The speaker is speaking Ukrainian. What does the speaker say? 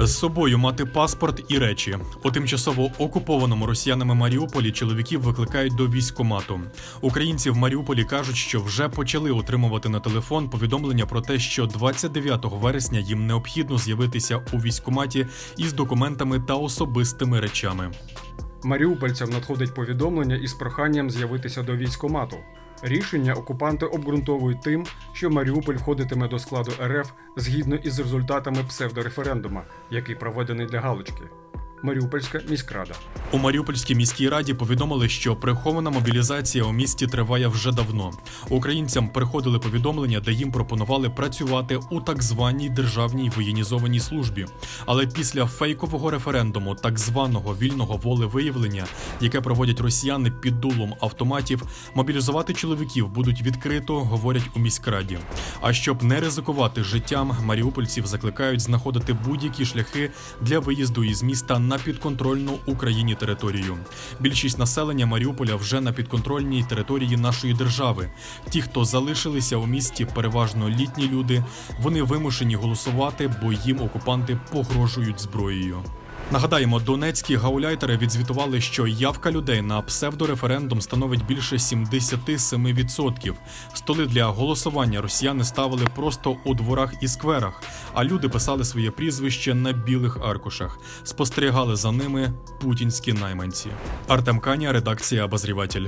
З собою мати паспорт і речі у тимчасово окупованому росіянами Маріуполі чоловіків викликають до військкомату. Українці в Маріуполі кажуть, що вже почали отримувати на телефон повідомлення про те, що 29 вересня їм необхідно з'явитися у військкоматі із документами та особистими речами. Маріупольцям надходить повідомлення із проханням з'явитися до військкомату. Рішення окупанти обґрунтовують тим, що Маріуполь входитиме до складу РФ згідно із результатами псевдореферендума, який проведений для галочки. Маріупольська міськрада. У Маріупольській міській раді повідомили, що прихована мобілізація у місті триває вже давно. Українцям приходили повідомлення, де їм пропонували працювати у так званій державній воєнізованій службі. Але після фейкового референдуму, так званого вільного волевиявлення, яке проводять росіяни під дулом автоматів, мобілізувати чоловіків будуть відкрито, говорять у міськраді. А щоб не ризикувати життям, маріупольців закликають знаходити будь-які шляхи для виїзду із міста на підконтрольну Україні територію. Більшість населення Маріуполя вже на підконтрольній території нашої держави. Ті, хто залишилися у місті, переважно літні люди, вони вимушені голосувати, бо їм окупанти погрожують зброєю. Нагадаємо, донецькі гауляйтери відзвітували, що явка людей на псевдореферендум становить більше 77%. Столи для голосування росіяни ставили просто у дворах і скверах, а люди писали своє прізвище на білих аркушах. Спостерігали за ними путінські найманці. Артем Каня, редакція Обозріватель.